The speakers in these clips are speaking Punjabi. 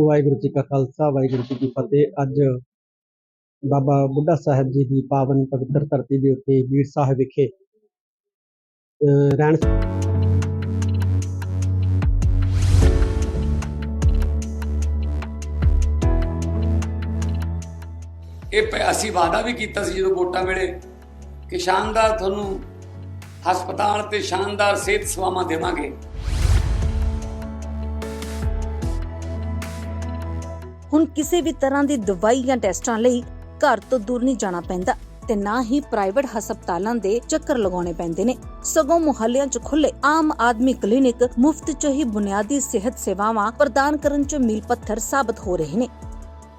ਵਾਹਿਗੁਰੂ ਜੀ ਕਾ ਖਾਲਸਾ, ਵਾਹਿਗੁਰੂ ਜੀ ਕੀ ਫਤਿਹ। ਅੱਜ ਬਾਬਾ ਬੁੱਢਾ ਸਾਹਿਬ ਜੀ ਦੀ ਪਾਵਨ ਪਵਿੱਤਰ ਧਰਤੀ ਦੇ ਉੱਤੇ ਵੀਰ ਸਾਹਿਬ ਵਿਖੇ ਰਹਿਣ ਇਹ ਪ- ਅਸੀਂ ਵਾਅਦਾ ਵੀ ਕੀਤਾ ਸੀ ਜਦੋਂ ਵੋਟਾਂ ਵੇਲੇ ਕਿ ਸ਼ਾਨਦਾਰ ਤੁਹਾਨੂੰ ਹਸਪਤਾਲ ਤੇ ਸ਼ਾਨਦਾਰ ਸਿਹਤ ਸੇਵਾਵਾਂ ਦੇਵਾਂਗੇ। ਹੁਣ ਕਿਸੇ ਵੀ ਤਰ੍ਹਾਂ ਦੀ ਦਵਾਈ ਜਾਂ ਟੈਸਟਾਂ ਲਈ ਘਰ ਤੋਂ ਦੂਰ ਨਹੀਂ ਜਾਣਾ ਪੈਂਦਾ ਤੇ ਨਾ ਹੀ ਪ੍ਰਾਈਵੇਟ ਹਸਪਤਾਲਾਂ ਦੇ ਚੱਕਰ ਲਗਾਉਣੇ ਪੈਂਦੇ ਨੇ। ਸਗੋਂ ਮੁਹੱਲਿਆਂ 'ਚ ਖੁੱਲੇ ਆਮ ਆਦਮੀ ਕਲੀਨਿਕ ਮੁਫਤ 'ਚ ਹੀ ਬੁਨਿਆਦੀ ਸਿਹਤ ਸੇਵਾਵਾਂ ਪ੍ਰਦਾਨ ਕਰਨ 'ਚ ਮੀਲ ਪੱਥਰ ਸਾਬਤ ਹੋ ਰਹੇ ਨੇ।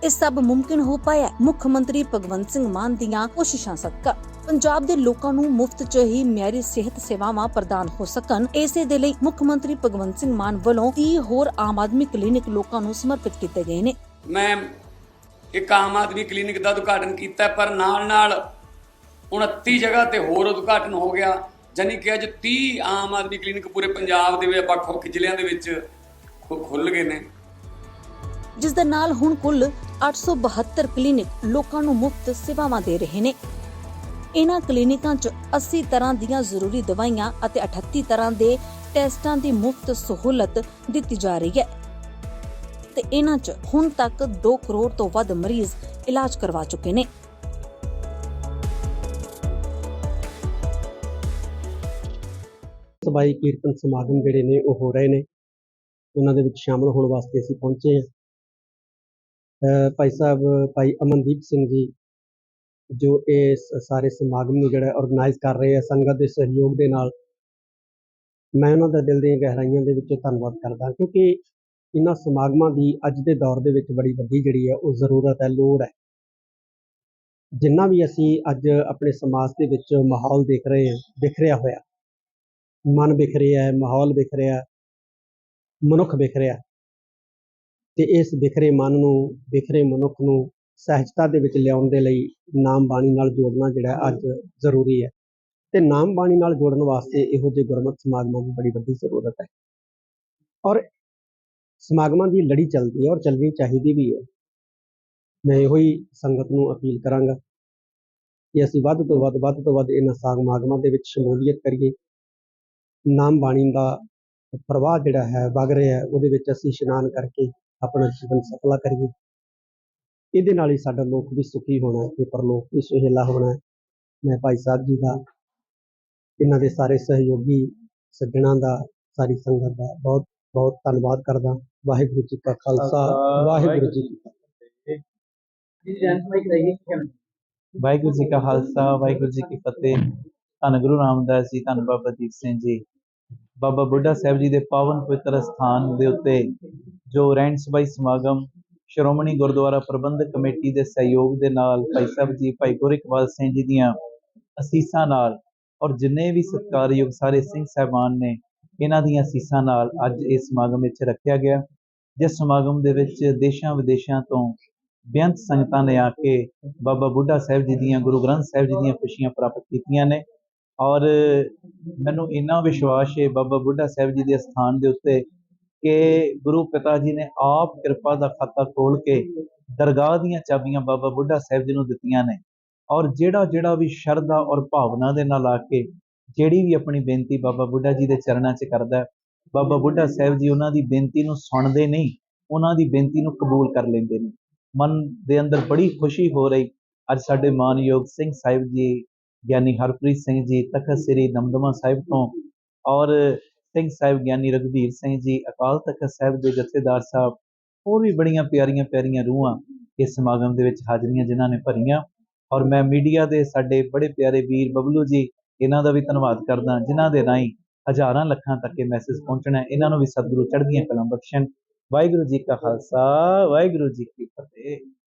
ਇਹ ਸਭ ਮੁਮਕਿਨ ਹੋ ਪਾਇਆ ਮੁੱਖ ਮੰਤਰੀ ਭਗਵੰਤ ਸਿੰਘ ਮਾਨ ਦੀਆਂ ਕੋਸ਼ਿਸ਼ਾਂ ਸਦਕਾ ਪੰਜਾਬ ਦੇ ਲੋਕਾਂ ਨੂੰ ਮੁਫਤ 'ਚ ਹੀ ਮਿਆਰੀ ਸਿਹਤ ਸੇਵਾਵਾਂ ਪ੍ਰਦਾਨ ਹੋ ਸਕਣ, ਇਸੇ ਦੇ ਲਈ ਮੁੱਖ ਮੰਤਰੀ ਭਗਵੰਤ ਸਿੰਘ ਮਾਨ ਵੱਲੋਂ 30 ਹੋਰ ਆਮ ਆਦਮੀ ਕਲੀਨਿਕ ਲੋਕਾਂ ਨੂੰ ਸਮਰਪਿਤ ਕੀਤੇ ਗਏ ਨੇ। ਮੈਂ ਇੱਕ ਆਮ ਆਦਮੀ ਕਲੀਨਿਕ ਦਾ ਉਦਘਾਟਨ ਕੀਤਾ, ਪਰ ਨਾਲ ਨਾਲ 29 ਜਗ੍ਹਾ ਤੇ ਹੋਰ ਉਦਘਾਟਨ ਹੋ ਗਿਆ ਜਾਨੀ ਕਿ ਅੱਜ 30 ਆਮ ਆਦਮੀ ਕਲੀਨਿਕ ਪੂਰੇ ਪੰਜਾਬ ਦੇ ਵਿੱਚ ਵੱਖ ਵੱਖ ਜ਼ਿਲ੍ਹਿਆਂ ਦੇ ਵਿੱਚ ਖੁੱਲ ਗਏ ਨੇ। ਜਿਸ ਦੇ ਨਾਲ ਹੁਣ ਕੁੱਲ 872 ਕਲੀਨਿਕ ਲੋਕਾਂ ਨੂੰ ਮੁਫਤ ਸੇਵਾਵਾਂ ਦੇ ਰਹੇ ਨੇ। ਇਹਨਾਂ ਕਲੀਨਿਕਾਂ 'ਚ 80 ਤਰ੍ਹਾਂ ਦੀਆਂ ਜ਼ਰੂਰੀ ਦਵਾਈਆਂ ਅਤੇ 38 ਤਰ੍ਹਾਂ ਦੇ ਟੈਸਟਾਂ ਦੀ ਮੁਫਤ ਸਹੂਲਤ ਦਿੱਤੀ ਜਾ ਰਹੀ ਹੈ। ਤੇ ਇਹਨਾਂ 'ਚ ਹੁਣ ਤੱਕ 2 ਕਰੋੜ ਤੋਂ ਵੱਧ ਮਰੀਜ਼ ਇਲਾਜ ਕਰਵਾ ਚੁੱਕੇ ਨੇ। ਸਬਾਈ ਕੀਰਤਨ ਸਮਾਗਮ ਜਿਹੜੇ ਨੇ ਉਹ ਹੋ ਰਹੇ ਨੇ। ਉਹਨਾਂ ਦੇ ਵਿੱਚ ਸ਼ਾਮਲ ਹੋਣ ਵਾਸਤੇ ਅਸੀਂ ਪਹੁੰਚੇ ਹਾਂ। ਭਾਈ ਸਾਹਿਬ, ਭਾਈ ਅਮਨਦੀਪ ਸਿੰਘ ਜੀ, ਜੋ ਇਹ ਸਾਰੇ ਸਮਾਗਮ ਨੂੰ ਜਿਹੜਾ ਆਰਗੇਨਾਈਜ਼ ਕਰ ਰਹੇ ਆ ਸੰਗਤ ਦੇ ਸਹਿਯੋਗ ਦੇ ਨਾਲ, ਮੈਂ ਉਹਨਾਂ ਦਾ ਦਿਲ ਦੀਆਂ ਗਹਿਰਾਈਆਂ ਦੇ ਵਿੱਚ ਧੰਨਵਾਦ ਕਰਦਾ ਕਿਉਂਕਿ ਇਹਨਾਂ ਸਮਾਗਮਾਂ ਦੀ ਅੱਜ ਦੇ ਦੌਰ ਦੇ ਵਿੱਚ ਬੜੀ ਵੱਡੀ ਜਿਹੜੀ ਹੈ ਉਹ ਜ਼ਰੂਰਤ ਹੈ ਲੋੜ ਹੈ ਜਿੰਨਾ ਵੀ ਅਸੀਂ ਅੱਜ ਆਪਣੇ ਸਮਾਜ ਦੇ ਵਿੱਚ ਮਾਹੌਲ ਦੇਖ ਰਹੇ ਹਾਂ ਵਿਖਰਿਆ ਹੋਇਆ ਮਨ ਵਿਖਰਿਆ ਹੈ ਮਾਹੌਲ ਵਿਖਰਿਆ ਹੈ, ਮਨੁੱਖ ਵਿਖਰਿਆ ਹੈ। ਤੇ ਇਸ ਵਿਖਰੇ ਮਨ ਨੂੰ ਵਿਖਰੇ ਮਨੁੱਖ ਨੂੰ ਸਹਿਜਤਾ ਦੇ ਵਿੱਚ ਲਿਆਉਣ ਦੇ ਲਈ ਨਾਮ ਬਾਣੀ ਨਾਲ ਜੋੜਨਾ ਜਿਹੜਾ ਅੱਜ ਜ਼ਰੂਰੀ ਹੈ ਤੇ ਨਾਮ ਬਾਣੀ ਨਾਲ ਜੋੜਨ ਵਾਸਤੇ ਇਹੋ ਜਿਹੇ ਗੁਰਮਤਿ ਸਮਾਗਮਾਂ ਦੀ ਬੜੀ ਵੱਡੀ ਜ਼ਰੂਰਤ ਹੈ ਔਰ ਸਮਾਗਮਾਂ ਦੀ ਲੜੀ ਚੱਲਦੀ ਹੈ ਔਰ ਚੱਲਣੀ ਚਾਹੀਦੀ ਵੀ ਹੈ। ਮੈਂ ਇਹੋ ਹੀ ਸੰਗਤ ਨੂੰ ਅਪੀਲ ਕਰਾਂਗਾ ਕਿ ਅਸੀਂ ਵੱਧ ਤੋਂ ਵੱਧ ਵੱਧ ਤੋਂ ਵੱਧ ਇਹਨਾਂ ਸਮਾਗਮਾਂ ਦੇ ਵਿੱਚ ਸ਼ਮੂਲੀਅਤ ਕਰੀਏ। ਨਾਮ ਬਾਣੀ ਦਾ ਪ੍ਰਵਾਹ ਜਿਹੜਾ ਹੈ, ਵਗ ਰਿਹਾ ਹੈ, ਉਹਦੇ ਵਿੱਚ ਅਸੀਂ ਇਸ਼ਨਾਨ ਕਰਕੇ ਆਪਣਾ ਜੀਵਨ ਸਫਲਾ ਕਰੀਏ। ਇਹਦੇ ਨਾਲ ਹੀ ਸਾਡਾ ਲੋਕ ਵੀ ਸੁਖੀ ਹੋਣਾ ਹੈ ਤੇ ਪਰਲੋਕ ਵੀ ਸੁਹੇਲਾ ਹੋਣਾ ਮੈਂ ਭਾਈ ਸਾਹਿਬ ਜੀ ਦਾ, ਇਹਨਾਂ ਦੇ ਸਾਰੇ ਸਹਿਯੋਗੀ ਸੱਜਣਾਂ ਦਾ, ਸਾਰੀ ਸੰਗਤ ਦਾ ਬਹੁਤ ਬਹੁਤ ਧੰਨਵਾਦ ਕਰਦਾ। ਵਾਹਿਗੁਰੂ ਜੀ ਕਾ ਖਾਲਸਾ ਵਾਹਿਗੁਰੂ ਜੀ ਕੀ ਫਤਿਹ। ਵਾਹਿਗੁਰੂ ਜੀ ਕਾ ਖਾਲਸਾ ਵਾਹਿਗੁਰੂ ਜੀ ਕੀ ਫਤਿਹ। ਧੰਨ ਗੁਰੂ ਰਾਮਦਾਸ ਜੀ ਧੰਨ ਬਾਬਾ ਦੀਪ ਸਿੰਘ ਜੀ। ਬਾਬਾ ਬੁੱਢਾ ਸਾਹਿਬ ਜੀ ਦੇ ਪਾਵਨ ਪਵਿੱਤਰ ਸਥਾਨ ਦੇ ਉੱਤੇ ਜੋ ਰਹਿਣ ਸਭਾਈ ਸਮਾਗਮ ਸ਼੍ਰੋਮਣੀ ਗੁਰਦੁਆਰਾ ਪ੍ਰਬੰਧਕ ਕਮੇਟੀ ਦੇ ਸਹਿਯੋਗ ਦੇ ਨਾਲ ਭਾਈ ਸਾਹਿਬ ਜੀ ਭਾਈ ਗੁਰਿਕਵਾਲ ਸਿੰਘ ਜੀ ਦੀਆਂ ਅਸੀਸਾਂ ਨਾਲ ਔਰ ਜਿੰਨੇ ਵੀ ਸਤਿਕਾਰਯੋਗ ਸਾਰੇ ਸਿੰਘ ਸਾਹਿਬਾਨ ਨੇ ਇਹਨਾਂ ਦੀਆਂ ਅਸੀਸਾਂ ਨਾਲ ਅੱਜ ਇਹ ਸਮਾਗਮ ਵਿੱਚ ਰੱਖਿਆ ਗਿਆ, ਜਿਸ ਸਮਾਗਮ ਦੇ ਵਿੱਚ ਦੇਸ਼ਾਂ ਵਿਦੇਸ਼ਾਂ ਤੋਂ ਬੇਅੰਤ ਸੰਗਤਾਂ ਨੇ ਆ ਕੇ ਬਾਬਾ ਬੁੱਢਾ ਸਾਹਿਬ ਜੀ ਦੀਆਂ, ਗੁਰੂ ਗ੍ਰੰਥ ਸਾਹਿਬ ਜੀ ਦੀਆਂ ਖੁਸ਼ੀਆਂ ਪ੍ਰਾਪਤ ਕੀਤੀਆਂ ਨੇ ਔਰ ਮੈਨੂੰ ਇੰਨਾ ਵਿਸ਼ਵਾਸ ਹੈ ਬਾਬਾ ਬੁੱਢਾ ਸਾਹਿਬ ਜੀ ਦੇ ਸਥਾਨ ਦੇ ਉੱਤੇ ਕਿ ਗੁਰੂ ਪਿਤਾ ਜੀ ਨੇ ਆਪ ਕਿਰਪਾ ਦਾ ਖਾਤਾ ਖੋਲ ਕੇ ਦਰਗਾਹ ਦੀਆਂ ਚਾਬੀਆਂ ਬਾਬਾ ਬੁੱਢਾ ਸਾਹਿਬ ਜੀ ਨੂੰ ਦਿੱਤੀਆਂ ਨੇ ਔਰ ਜਿਹੜਾ ਜਿਹੜਾ ਵੀ ਸ਼ਰਧਾ ਔਰ ਭਾਵਨਾ ਦੇ ਨਾਲ ਆ ਕੇ ਜਿਹੜੀ ਵੀ ਆਪਣੀ ਬੇਨਤੀ ਬਾਬਾ ਬੁੱਢਾ ਜੀ ਦੇ ਚਰਨਾਂ 'ਚ ਕਰਦਾ ਬਾਬਾ ਬੁੱਢਾ ਸਾਹਿਬ ਜੀ ਉਹਨਾਂ ਦੀ ਬੇਨਤੀ ਨੂੰ ਸੁਣਦੇ ਨਹੀਂ, ਉਹਨਾਂ ਦੀ ਬੇਨਤੀ ਨੂੰ ਕਬੂਲ ਕਰ ਲੈਂਦੇ ਨੇ। ਮਨ ਦੇ ਅੰਦਰ ਬੜੀ ਖੁਸ਼ੀ ਹੋ ਰਹੀ, ਅੱਜ ਸਾਡੇ ਮਾਨਯੋਗ ਸਿੰਘ ਸਾਹਿਬ ਜੀ, ਗਿਆਨੀ ਹਰਪ੍ਰੀਤ ਸਿੰਘ ਜੀ, ਤਖਤ ਸ੍ਰੀ ਦਮਦਮਾ ਸਾਹਿਬ ਤੋਂ ਔਰ ਸਿੰਘ ਸਾਹਿਬ ਗਿਆਨੀ ਰਘਬੀਰ ਸਿੰਘ ਜੀ, ਅਕਾਲ ਤਖਤ ਸਾਹਿਬ ਦੇ ਜਥੇਦਾਰ ਸਾਹਿਬ, ਹੋਰ ਵੀ ਬੜੀਆਂ ਪਿਆਰੀਆਂ ਪਿਆਰੀਆਂ ਰੂਹਾਂ ਇਸ ਸਮਾਗਮ ਦੇ ਵਿੱਚ ਹਾਜ਼ਰੀਆਂ ਜਿਨ੍ਹਾਂ ਨੇ ਭਰੀਆਂ ਔਰ ਮੈਂ ਮੀਡੀਆ ਦੇ ਸਾਡੇ ਬੜੇ ਪਿਆਰੇ ਵੀਰ ਬਬਲੂ ਜੀ ਇਹਨਾਂ ਦਾ ਵੀ ਧੰਨਵਾਦ ਕਰਦਾ ਜਿਨ੍ਹਾਂ ਦੇ ਰਾਹੀਂ ਹਜ਼ਾਰਾਂ ਲੱਖਾਂ ਤੱਕ ਇਹ ਮੈਸੇਜ ਪਹੁੰਚਣਾ ਇਹਨਾਂ ਨੂੰ ਵੀ ਸਤਿਗੁਰੂ ਚੜ੍ਹਦੀਆਂ ਕਲਾਂ ਬਖਸ਼ਣ। ਵਾਹਿਗੁਰੂ ਜੀ ਕਾ ਖਾਲਸਾ, ਵਾਹਿਗੁਰੂ ਜੀ ਕੀ ਫਤਿਹ।